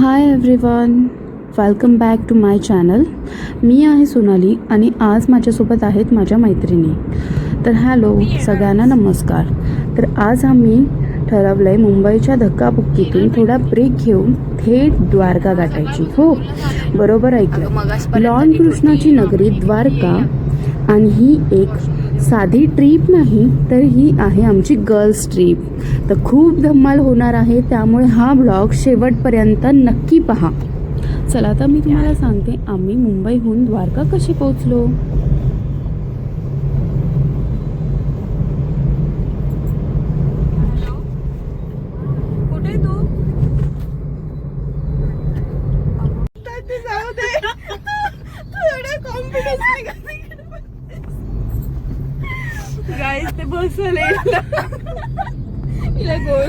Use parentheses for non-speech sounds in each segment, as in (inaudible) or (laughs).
Hi everyone welcome back to my channel मी आहे सोनाली आणि आज माझ्यासोबत आहेत माझ्या मैत्रिणी. तर हॅलो सगळ्यांना नमस्कार. तर आज आम्ही ठरवलं आहे मुंबईच्या धक्काबुक्कीतून थोडा ब्रेक घेऊन थेट द्वारका गाठायची. हो बरोबर ऐकलं लॉर्ड कृष्णाची नगरी द्वारका आणि ही एक साधी ट्रीप नाही तर ही आहे आमची गर्ल्स ट्रीप. तर खूप धम्माल होणार आहे त्यामुळे हा ब्लॉग शेवटपर्यंत नक्की पहा. चला तर मी तुम्हाला सांगते आम्ही मुंबईहून द्वारका कशी पोहोचलो कुठे तू ते जाऊ दे तू एवढे कॉन्फिडन्स गाईस ते बसले हिला गोल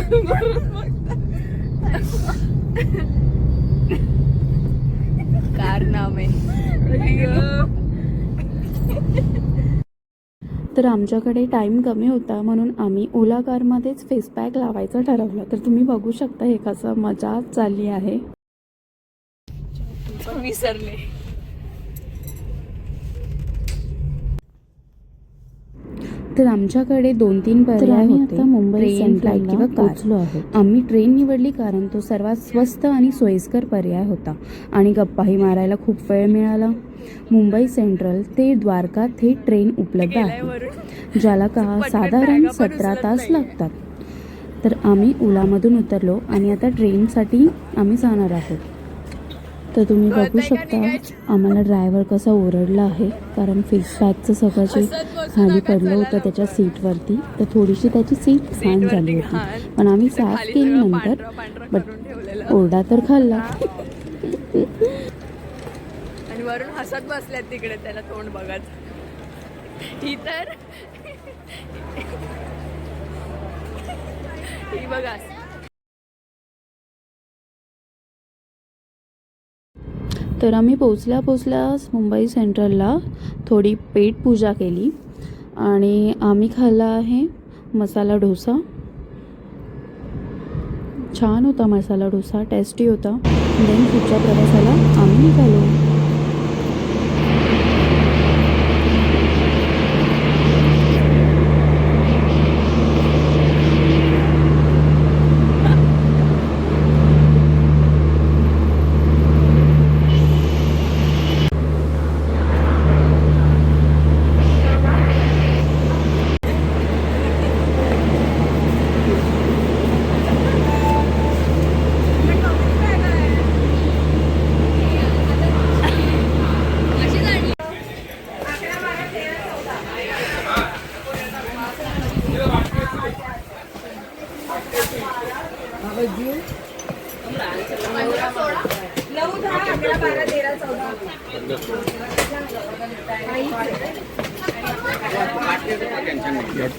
कारनामे तर आमच्याकडे टाईम कमी होता म्हणून आम्ही ओला कारमध्येच फेस पॅक लावायचं ठरवलं. तर तुम्ही बघू शकता हे कसं मजा चालली आहे. पण विसरले. तर आमच्याकडे दोन तीन पर्याय होते. मुंबई फ्लाईट किंवा पोहोचलो आहे आम्ही ट्रेन निवडली कारण तो सर्वात स्वस्त आणि सोयीस्कर पर्याय होता. आणि गप्पाही मारायला खूप वेळ मिळाला. मुंबई सेंट्रल ते द्वारका थेट ट्रेन उपलब्ध आहे ज्याला का साधारण सतरा तास लागतात. तर आम्ही ओलामधून उतरलो आणि आता ट्रेनसाठी आम्ही जाणार आहोत. तर तुम्ही बघू शकता आम्हाला ड्रायव्हर कसा ओरडला आहे. कारण फेस पॅकचं सगळं जे खाली पडलं होतं त्याच्या सीटवरती तर थोडीशी त्याची सीट घाण झाली होती. पण आम्ही साफ केली नंतर बट ओरडा तर खाल्ला. आणि वरून हसत बसल्यात तिकडे त्याला तोंड बघत. ही तर ही बघा. तर आम्ही पोचल्या पोचल्यास मुंबई सेंट्रलला थोडी पेट पूजा केली आणि आम्ही खाल्ला आहे मसाला डोसा. छान होता मसाला डोसा टेस्टी होता. देन पुढच्या प्रवासाला आम्ही निघालो.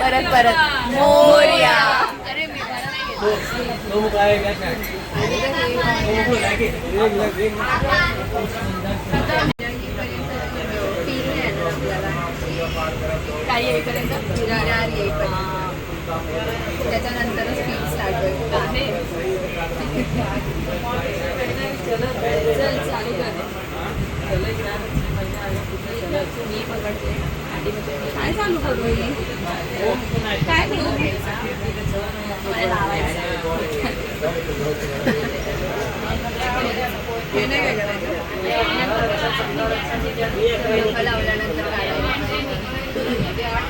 परत परत. मोर्या. अरे. काय येईपर्यंत विरार येईपर्यंत त्याच्यानंतरच फील स्टार्ट होईल. चल चालू कर. मी पकडते. काय चालू करू मी काय करू? हे नाही काय करायचं? लावल्यानंतर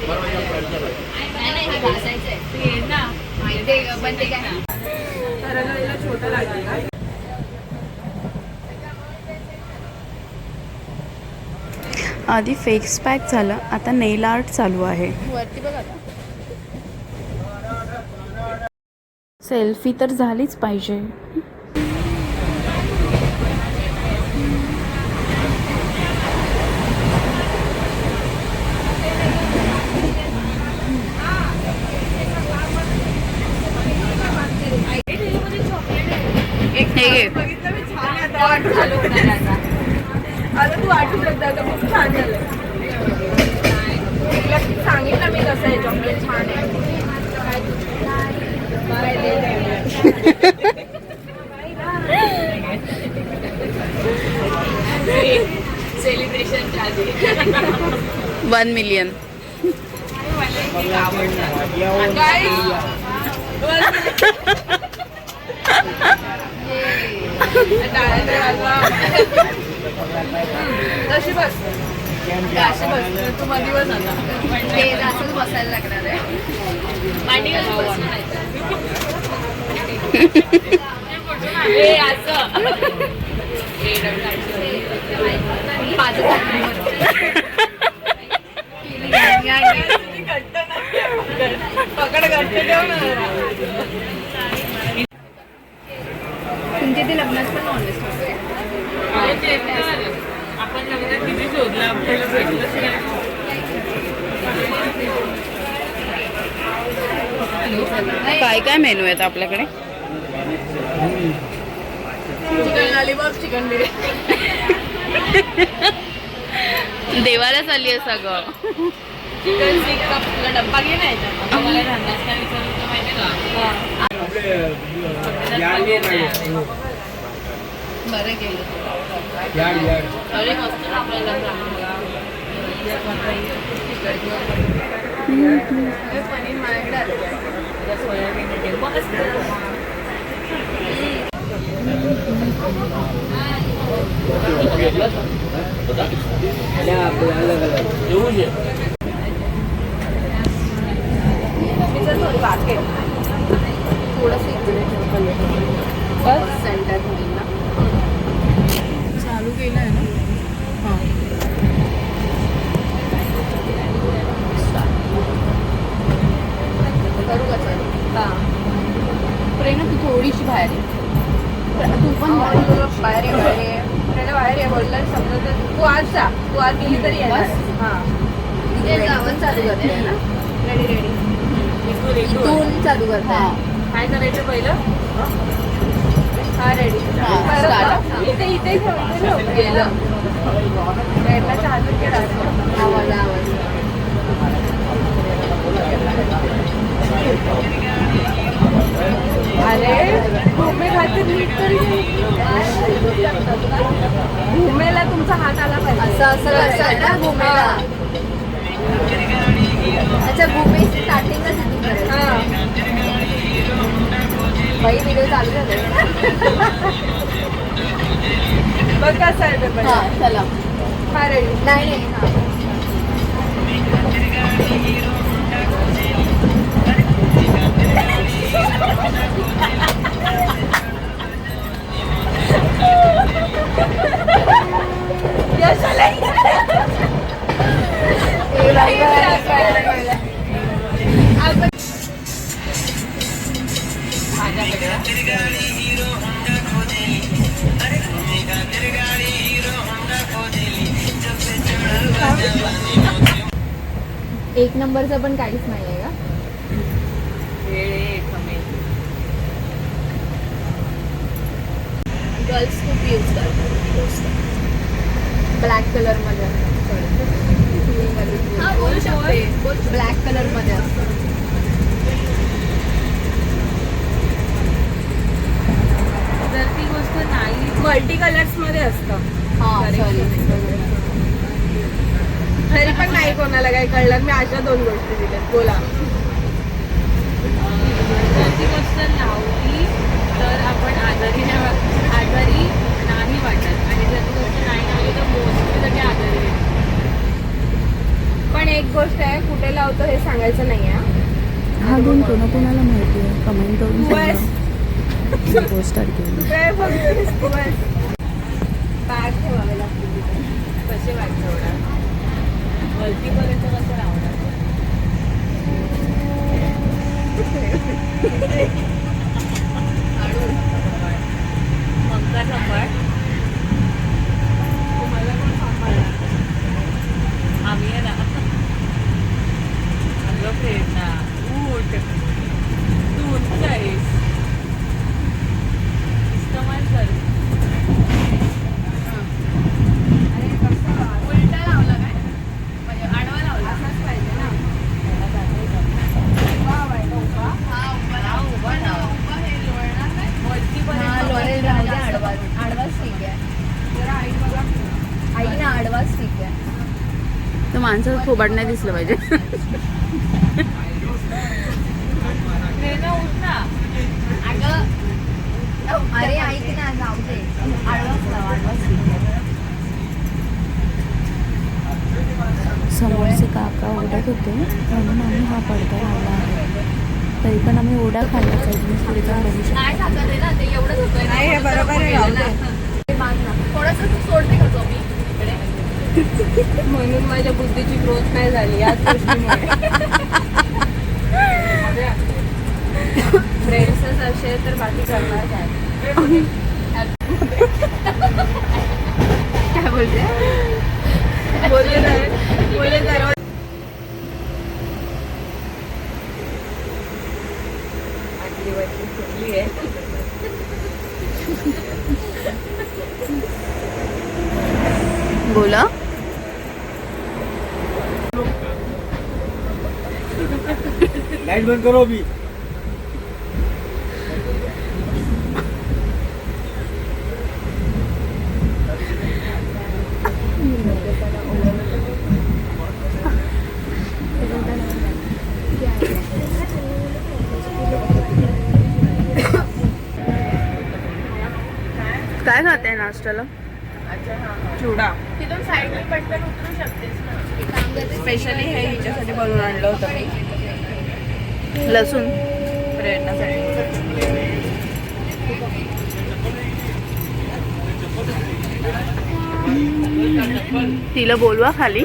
नाही घासायचं आहे ना माहिती आहे पण ते काय छोटं लागेल. आधी फेस पॅक झालं आता नेल आर्ट चालू आहे. सेल्फी तर झालीच पाहिजे. एक आता तू वाटू शकता आता खूप छान झालं तिला सांगितलं मी कसं आहे चॉकलेट छान आहे. सेलिब्रेशन वन मिलियन तशी बस. अशी बस? तू मध्ये बस आता. ते असंच बसायला लागणार आहे. मांडी घालून बसून ए असं माझं पकड घट्ट ठेव ना तुमच्या इथे लग्नात पण काय काय मेनू आहेत आपल्याकडे? चिकन लॉलीपॉप चिकन देवाला चालली आहे सगळं. चिकन डब्बा घे नाही बरं गेलं. अरे मस्त ना आपल्याला पनीर माझ्याकडे आलं. सोयाबीन मस्त तिचं थोडी बाकी आहे. थोडंसं इकडे ठेव. बस सेंटर होईल ना चालू केलं आहे ना करू का चालू हां प्रेरणा तू थोडीशी बाहेर ये. तू पण बाहेर ये. बाहेर ये बाहेर ये आपल्याला बाहेर ये बोललं समजा तर तू आज आज गेली तरी येणार. बस. हां. तिथे गावात चालू करते. ना रेडी रेडी इथून चालू करते. हा. काय करायचं पहिलं? हा रेडी हा. इथे इथे. गेलं चालू केला. आवाज आवाज. अरे भूमे खातीर नीट तरी भूमेला तुमचा हात आला पाहिजे. असं असं करायचं ना भूमीला. अच्छा भूमी स्टार्टिंगला सिटिंग करायचं हा. बाई व्हिडिओ चालू झाले. बघ कसा आहे पेपर हा चला. नाही नाही हा. एक नंबरचं पण काहीच नाही आहे का गर्ल्स खूप यूज करतात ब्लॅक कलरमध्ये बोलू शकते. ब्लॅक कलरमध्ये असतं जर ती गोष्ट नाही मल्टी कलर्समध्ये असतं. हा तरी पण नाही कोणाला काही कळलं. मी अशा दोन गोष्टी दिल्यात. बोला. जर ती गोष्ट लावली तर आपण आजारी आजारी वाटत आणि जर नाही लावली तर मोस्टली सगळे आजारी आहेत. पण एक गोष्ट आहे कुठे लावतो हे सांगायचं नाही आहे हा गुण कोणाकोणाला माहिती आहे कमेंट करून. सांगा पोस्ट केली काय बस. बॅग ठेवावे लागते तिथे. कसे वाटतं मल्टीपर्यंत कसं लावणार माणसाचं थोबाड नाही दिसलं पाहिजे. अरे ऐक ना जाऊ दे. समोरचे काका ओढत होते म्हणून आम्ही हा पडदा लावला आहे. तरी पण आम्ही ओढा खाल्ला हे बरोबर. थोडस तू सोडते का म्हणून माझ्या बुद्धीची ग्रोथ नाही झाली? याच फ्रेंड्सच (laughs) तर बाकी करणार काय (laughs) काय बोलते बोलले नाही बोलले दरवाजा आटली वाटली फुटली आहे बोला लाइट बंद करो अभी। काय खाते नाश्त्याला? चिवडा तिथून साईडला पटकन उतरू शकतेस ना. एक काम करते स्पेशली हे हिच्यासाठी बनवून आणलं होतं मी. लसूण. तिला बोलवा खाली.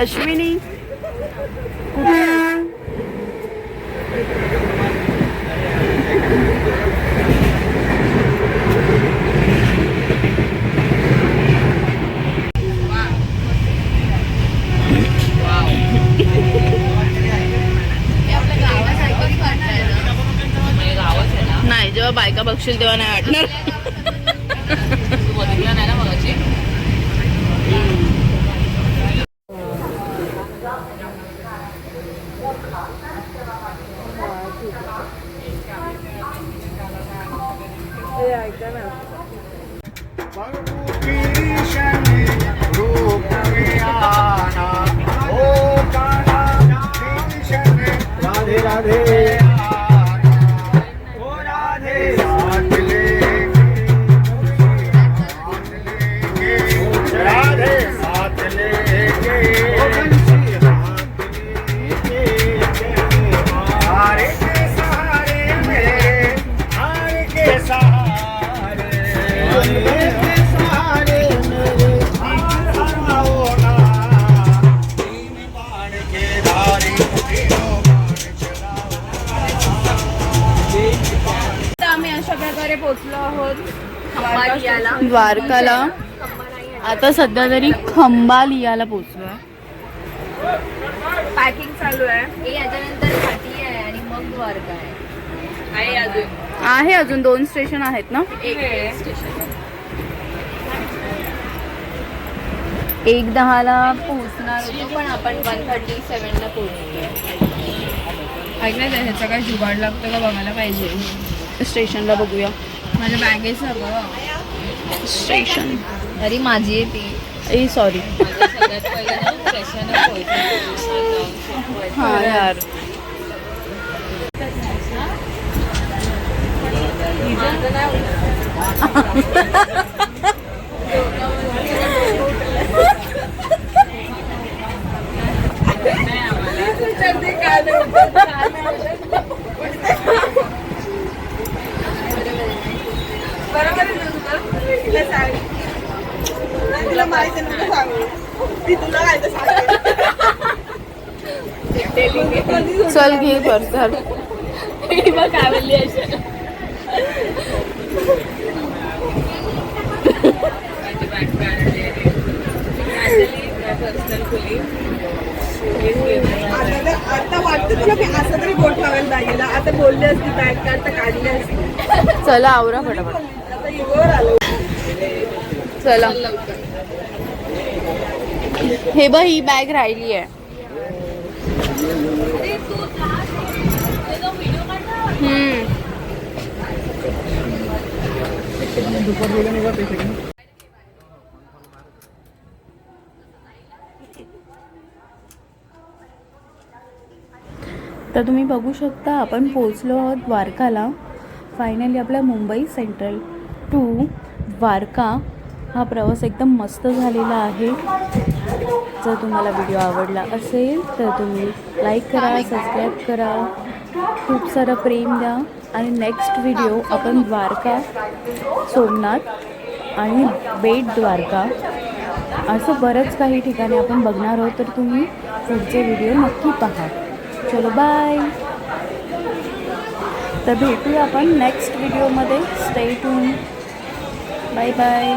अश्विनी हे आपल्या गावासारखंच वाटतंय ना का बघशील तेव्हा नाही वाटणार? द्वारकाला आता सध्या तरी खंबालियाला पोचलोय. पॅकिंग चालू आहे. याच्यानंतर घाटी आहे आणि मग द्वारका आहे. आहे अजून. आहे अजून दोन स्टेशन आहेत ना? एक स्टेशन एक दहाला पोहोचणार होतो पण आपण वन थर्टी सेवनला पोहोचतो ऐक ना ह्याचा काय जुगाड लागतो का बघायला पाहिजे? स्टेशनला बघूया. माझ्या बॅगेच हवं स्टेशन अरे माझी आहे ती. ए सॉरी हा यार (laughs) (laughs) बरोबर आहे ना तुझं? तिला सांग. तुला माहिती आहे नको सांगू. ती तुला काय ते सांगेल. चल घे बघ काय आता आता वाटतं तुला मी असं तरी बोट लावायला आता बोलले असती बॅग काढ तर काढली असती चला आवरा फटाफट आता युगवर आलो चला. हे बघ ही बॅग राहिली आहे. तर तुम्ही बघू शकता आपण पोहोचलो आहोत द्वारकाला. फायनली आपला मुंबई सेंट्रल टू द्वारका. हा प्रवास एकदम मस्त झालेला आहे. जर तुम्हाला व्हिडिओ आवडला असेल तर तुम्ही लाईक करा सबस्क्राईब करा. खूप सारं प्रेम द्या. आणि नेक्स्ट व्हिडिओ आपण द्वारका सोमनाथ आणि बेट द्वारका असं बरंच काही ठिकाणी आपण बघणार आहोत. तर तुम्ही पुढचे व्हिडिओ नक्की पहा. चलो बाय तर भेटूया आपण नेक्स्ट व्हिडिओमध्ये स्टे टून बाय बाय